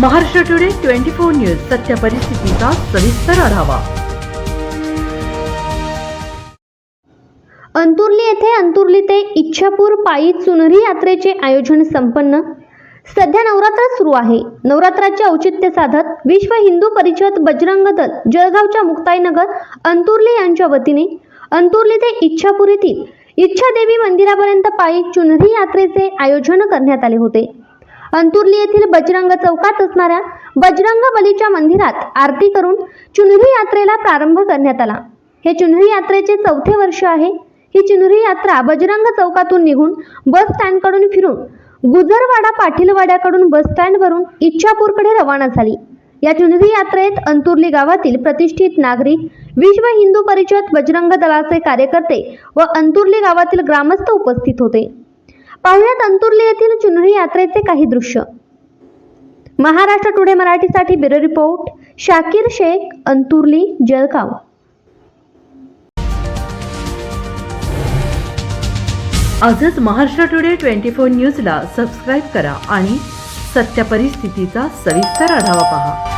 Maharashtra today twenty four news सत्य परिस्थितीचा सविस्तर आढावा. अंतुर्ली येथे अंतुर्ली ते इच्छापूर पायी चुनरी यात्रेचे आयोजन संपन्न. सध्या नवरात्र सुरू आहे. नवरात्राचे औचित्य साधत विश्व हिंदू परिषद बजरंग दल जळगावच्या मुक्ताईनगर अंतुर्ली यांच्या वतीने अंतुर्ली ते इच्छापूर येथील इच्छादेवी मंदिरापर्यंत पायी चुनरी यात्रेचे आयोजन करण्यात आले होते. अंतुर्ली येथील बजरंग चौकात असणाऱ्या बजरंग बलीच्या मंदिरात आरती करून चुनरी यात्रेला प्रारंभ करण्यात आला. हे चुनरी यात्रेचे चौथे वर्ष आहे. ही चुनरी यात्रा बजरंग चौकातून निघून बस स्टँडकडून फिरून गुजरवाडा पाटीलवाड्याकडून बस स्टँडवरून इच्छापूरकडे रवाना झाली. या चुनरी यात्रेत अंतुर्ली गावातील प्रतिष्ठित नागरिक विश्व हिंदू परिषद बजरंग दलाचे कार्यकर्ते व अंतुर्ली गावातील ग्रामस्थ उपस्थित होते. पाहुयात अंतुर्ली येथील चुनरी यात्रेचे काही दृश्य. महाराष्ट्र टुडे मराठीसाठी ब्युरो रिपोर्ट शाकीर शेख अंतुर्ली जळगाव. आजच महाराष्ट्र टुडे ट्वेंटी फोर न्यूजला सबस्क्राईब करा आणि सत्य परिस्थितीचा सविस्तर आढावा पहा.